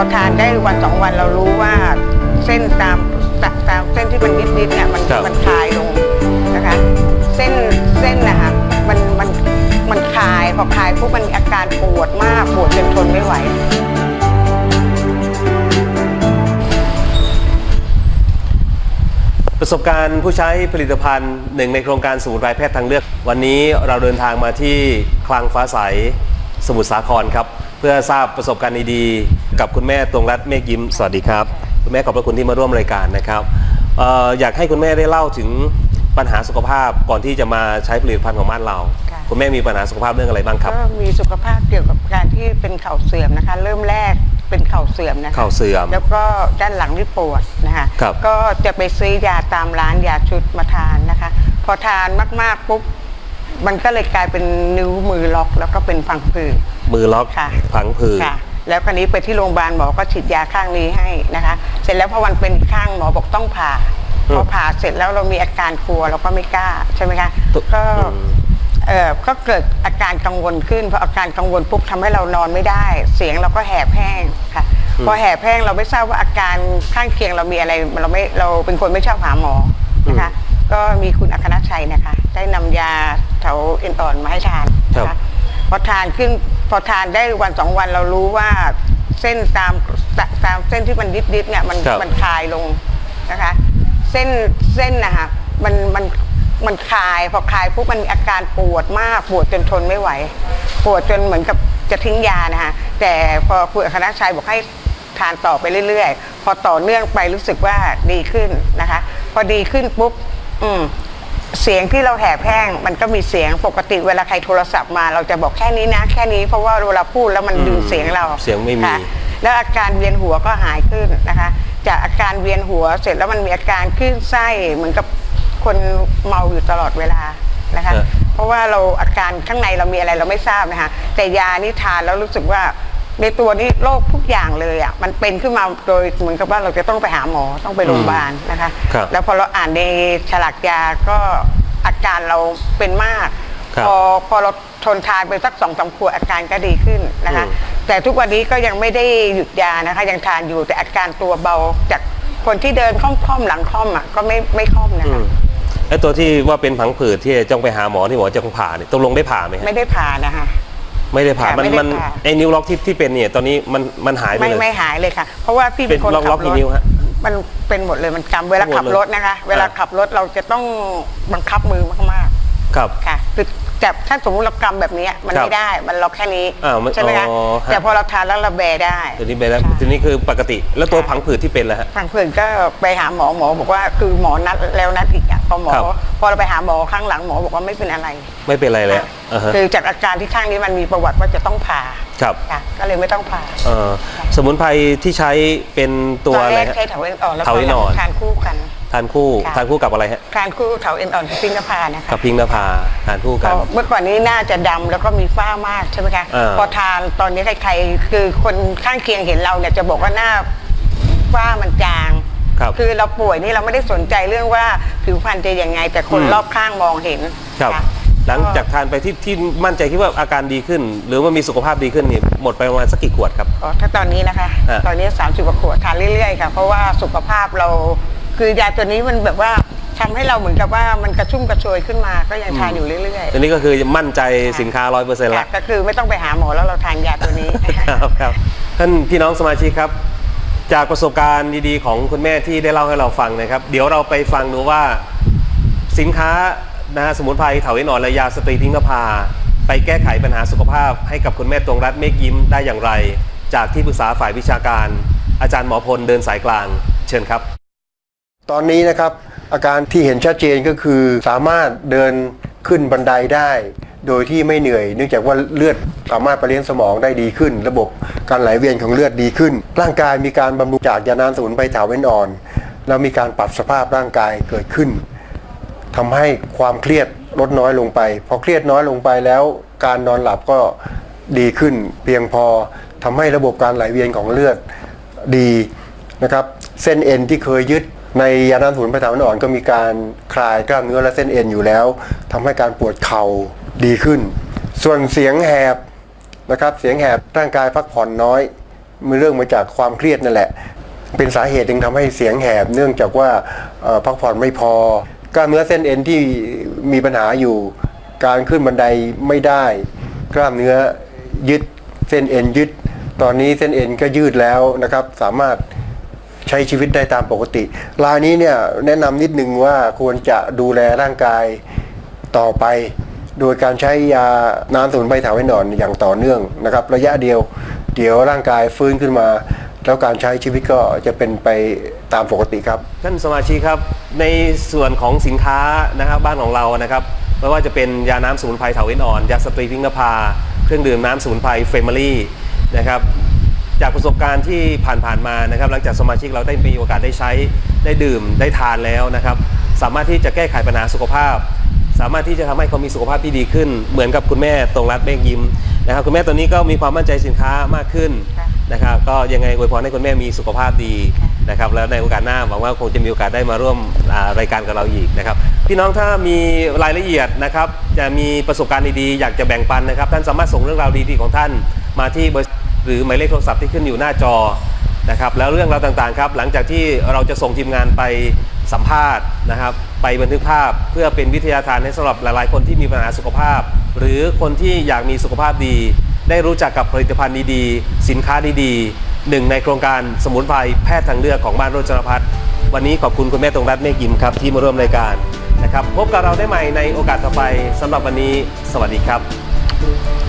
อทานได้วันสองวันเรารู้ว่าเส้นตามตาตามเส้นที่มันยิดๆเนี่ยมันครับ มันคลายลงนะคะ เส้นเส้นนะคะมันมันมันคลายพอคลายปุ๊บมันมีอาการปวดมากปวดจนทนไม่ไหว ประสบการณ์ผู้ใช้ผลิตภัณฑ์หนึ่งในโครงการสมุนไพรแพทย์ทางเลือก วันนี้เราเดินทางมาที่คลังฟ้าใสสมุทรสาครครับ เพื่อทราบประสบการณ์ดีๆ กับคุณแม่ตรงรัตน์เมฆยิ้มสวัสดีครับ คุณแม่ขอบพระคุณที่มาร่วมรายการนะครับเอออยากให้คุณแม่ได้เล่าถึงปัญหาสุขภาพก่อนที่จะมาใช้ผลิตภัณฑ์ของบ้านเรา ค่ะ คุณแม่มีปัญหาสุขภาพเรื่องอะไรบ้างครับ ก็มีสุขภาพเกี่ยวกับการที่เป็นเข่าเสื่อมนะคะ เริ่มแรกเป็นเข่าเสื่อมนะคะเข่าเสื่อม แล้วก็ด้านหลังที่ปวดนะคะครับก็จะไปซื้อยาตามร้านยาชุดมาทานนะคะ พอทานมากๆปุ๊บมันก็เลยกลายเป็นนิ้วมือล็อกแล้วก็เป็นพังผืด มือล็อกค่ะผังผืดค่ะ แล้วคราวนี้ไปที่โรงพยาบาลหมอก็ฉีดยาข้างนี้ให้นะคะ เสร็จแล้วพอวันเป็นอีกข้างหมอบอกต้องผ่าอืมพอผ่าเสร็จแล้วเรามีอาการกลัวเราก็ไม่กล้าใช่ไหมคะตุ๊ก็อืมเออก็เกิดอาการกังวลขึ้นพออาการกังวลปุ๊บทำให้เรานอนไม่ได้ เสียงเราก็แหบแห้งค่ะพอแหบแห้งเราไม่ทราบว่าอาการข้างเคียงเรามีอะไรเราไม่เราเป็นคนไม่ชอบหาหมอนะคะก็มีคุณอัครชัยนะคะ ได้นำยาแถวเอ็นอ่อนมาให้ทานนะครัคะบพอทานขึ้น พอทานได้วันสองวันเรารู้ว่าเส้นตามตาตามเส้นที่มันยิดๆเนี่ยมันครับ มันคลายลงนะคะ เส้นเส้นนะคะมันมันมันคลายพอคลายปุ๊บมันมีอาการปวดมากปวดจนทนไม่ไหว ปวดจนเหมือนกับจะทิ้งยานะคะแต่พอคุณอัครชัยบอกให้ทานต่อไปเรื่อยๆ พอต่อเนื่องไปรู้สึกว่าดีขึ้นนะคะ พอดีขึ้นปุ๊บอืม เสียงที่เราแหบแห้งมันก็มีเสียงปกติเวลาใครโทรศัพท์มา เราจะบอกแค่นี้นะแค่นี้เพราะว่าเวลาพูดแล้วมันดึงเสียงเราเสียงไม่มีค่ะแล้วอาการเวียนหัวก็หายขึ้นนะคะ จากอาการเวียนหัวเสร็จแล้วมันมีอาการคลื่นไส้เหมือนกับคนเมาอยู่ตลอดเวลานะคะเออเพราะว่าเราอาการข้างในเรามีอะไรเราไม่ทราบนะคะแต่ยานี่ทานแล้วรู้สึกว่า ในตัวนี้โรคทุกอย่างเลยอะมันเป็นขึ้นมาโดยเหมือนกับว่าเราจะต้องไปหาหมอต้องไปโรงพยาบาลนะคะ ครับแล้วพอเราอ่านในฉลากยาก็อาการเราเป็นมาก ครับพอพอเราทนทานไปสักสองสามขวดอาการก็ดีขึ้นนะคะ อืม แต่ทุกวันนี้ก็ยังไม่ได้หยุดยานะคะ ยังทานอยู่แต่อาการตัวเบาจากคนที่เดินคล่อมๆหลังคล่อมอะก็ไม่ไม่คล่อมนะอืคะ มแล้วตัวที่ว่าเป็นผังผืดที่จะต้องไปหาหมอที่หมอจะต้องผ่าเนี่ยตกลงได้ผ่าไหมฮะ ไม่ได้ผ่านะคะ ไม่ได้ผ่าค่ะมันไม่ได้มันผ่า ไอ้นิ้วล็อกที่ที่เป็นเนี่ยตอนนี้มันมันหายไปไม่เลย ไม่หายเลยค่ะ เพราะว่าพี่เป็นคนเป็นล็อกขัล็อบกรกี่ถนิ้วฮะ มันเป็นหมดเลยมันกำเวลาขับรถนะคะ เวลาอ่าขับรถเราจะต้องบังคับมือมากๆ ครับ ค่ะคือแต่ถ้าสมมติเรากำแบบนี้มันครับไม่ได้มันล็อกแค่นี้อ่ามันใช่ไหมคะอ๋อฮะ แต่พอเราทานแล้วเราแบได้ ตัวนี้ไปแล้วใช่ ตัวนี้คือปกติ แล้วตัวค่ะผังผืดที่เป็นแล้วฮะฝั่งเพื่อนก็ไปหาหมอหมอบอกว่าคือหมอนัดแล้วนัดอีกอะพอหมอ ครับ พอเราไปหาหมอครั้งหลังหมอบอกว่าไม่เป็นอะไรไม่เป็นไรเลยค่ะอ่าฮะคือจากอาการที่ข้างนี้มันมีประวัติว่าจะต้องผ่าครับค่ะก็เลยไม่ต้องผ่าเอ่อสมุนไพรที่ใช้เป็นตัวตอนอะไรแรกฮะ ใช้เถาเอ็นอ่อนแล้วเถาเอ็นอ่อน ทานคู่กัน ทานคู่ค่ะ ทานคู่กับอะไรฮะทานคู่เถาเอ็นอ่อนกับพิงนภานะคะกับพิงนภาทานคู่พกันอเมื่อก่อนนี้น่าจะดำแล้วก็มีฝ้ามากใช่ไหมคะอ่า พอทานตอนนี้ใครๆคือคนข้างเคียงเห็นเราเนี่ยจะบอกว่าหน้าฝ้ามันจาง ครับอเราป่วยนี่เราไม่ได้สนใจเรื่องว่าผิวพรรณจะยังไง แต่คนอืม รอบข้างมองเห็นครับค่ะหลังจากทานไปที่ที่มั่นใจคิดว่าอาการดีขึ้น หรือว่ามีสุขภาพดีขึ้นนี่หมดไปประมาณสักกี่ขวดครับ อ๋อถ้าตอนนี้นะคะฮะตอนนี้ 30กว่าขวดทานเรื่อยๆค่ะเพราะว่าสุขภาพเรา คือยาตัวนี้มันแบบว่าทำให้เราเหมือนกับว่ามันกระชุ่มกระชวยขึ้นมาก็ยังทานอยู่เรื่อยๆ อันนี้ก็คือมั่นใจสินค้าร้อยเปอร์เซ็นต์ละค่ะก็คือไม่ต้องไปหาหมอแล้วเราทานยาตัวนี้ ครับครับท่านพี่น้องสมาชิกครับ จากประสบการณ์ดีๆ ของคุณแม่ที่ได้เล่าให้เราฟังนะครับ เดี๋ยวเราไปฟังดูว่าสินค้านะฮะสมุนไพรเถาวัหนอนและยาสตรีพิงนภาไปแก้ไขปัญหาสุขภาพให้กับคุณแม่ตรงรัตน์เมฆยิ้มได้อย่างไร จากที่ปรึกษาฝ่ายวิชาการ อาจารย์หมอพลเดินสายกลาง เชิญครับ ตอนนี้นะครับอาการที่เห็นชัดเจนก็คือสามารถเดินขึ้นบันไดได้ โดยที่ไม่เหนื่อย เนื่องจากว่าเลือดสามารถไปเลี้ยงสมองได้ดีขึ้น ระบบการไหลเวียนของเลือดดีขึ้น ร่างกายมีการบำรุงจากยานานสมุนไพรถาเวนอ่อน แล้วมีการปรับสภาพร่างกายเกิดขึ้นทำให้ความเครียดลดน้อยลงไป พอเครียดน้อยลงไปแล้วการนอนหลับก็ดีขึ้น เพียงพอทำให้ระบบการไหลเวียนของเลือดดีนะครับ เส้นเอ็นที่เคยยึด ในยาน้ำสมุนไพรถาวรอ่อนก็มีการคลายกล้ามเนื้อและเส้นเอ็นอยู่แล้วทำให้การปวดเข่าดีขึ้น ส่วนเสียงแหบนะครับเสียงแหบร่างกายพักผ่อนน้อยมันเรื่องมาจากความเครียดนั่นแหละ เป็นสาเหตุหนึ่งทำให้เสียงแหบ เนื่องจากว่าพักผ่อนไม่พอกล้ามเนื้อเส้นเอ็นที่มีปัญหาอยู่ การขึ้นบันไดไม่ได้ กล้ามเนื้อยึดเส้นเอ็นยึด ตอนนี้เส้นเอ็นก็ยืดแล้วนะครับ สามารถ ใช้ชีวิตได้ตามปกติ รายนี้เนี่ยแนะนำนิดนึงว่าควรจะดูแลร่างกายต่อไป โดยการใช้ยาน้ำสมุนไพรถาวรหนอนอย่างต่อเนื่องนะครับ ระยะเดียวเดี๋ยวร่างกายฟื้นขึ้นมา แล้วการใช้ชีวิตก็จะเป็นไปตามปกติครับ ท่านสมาชิกครับในส่วนของสินค้านะครับบ้านของเรานะครับไม่ว่าจะเป็นยาน้ำสมุนไพรเถาเวนอ่อนยาสตรีพิงนภาเครื่องดื่มน้ำสมุนไพรเฟมิลี่นะครับ จากประสบการณ์ที่ผ่านๆมานะครับ หลังจากสมาชิกเราได้มีโอกาสได้ใช้ได้ดื่มได้ทานแล้วนะครับ สามารถที่จะแก้ไขปัญหาสุขภาพ สามารถที่จะทำให้เขามีสุขภาพที่ดีขึ้น เหมือนกับคุณแม่ตรงรัฐเมฆยิ้มนะครับ คุณแม่ตัวนี้ก็มีความมั่นใจสินค้ามากขึ้นค่ะนะครับ ก็ยังไงอวยพรให้คุณแม่มีสุขภาพดีนะครับแล้วในโอกาสหน้าหวังว่าคงจะมีโอกาสได้มาร่วมอ่ารายการกับเราอีกนะครับพี่น้องถ้ามีรายละเอียดนะครับ จะมีประสบการณ์ดีๆอยากจะแบ่งปันนะครับ ท่านสามารถส่งเรื่องราวดีๆของท่าน มาที่เบอร์หรือหมายเลขโทรศัพท์ที่ขึ้นอยู่หน้าจอนะครับแล้วเรื่องราวต่างๆครับ หลังจากที่เราจะส่งทีมงานไปสัมภาษณ์นะครับ ไปบันทึกภาพเพื่อเป็นวิทยาทานให้สำหรับหลายๆ คนที่มีปัญหาสุขภาพ หรือคนที่อยากมีสุขภาพดี ได้รู้จักกับผลิตภัณฑ์ดีๆ สินค้าดีๆหนึ่งในโครงการสมุนไพรแพทย์ทางเลือกของบ้านโรจนพัฒน์วันนี้ขอบคุณคุณแม่ตรงรัตน์เมฆยิมครับที่มาร่วมรายการนะครับพบกับเราได้ใหม่ในโอกาสต่อไปสำหรับวันนี้ สวัสดีครับ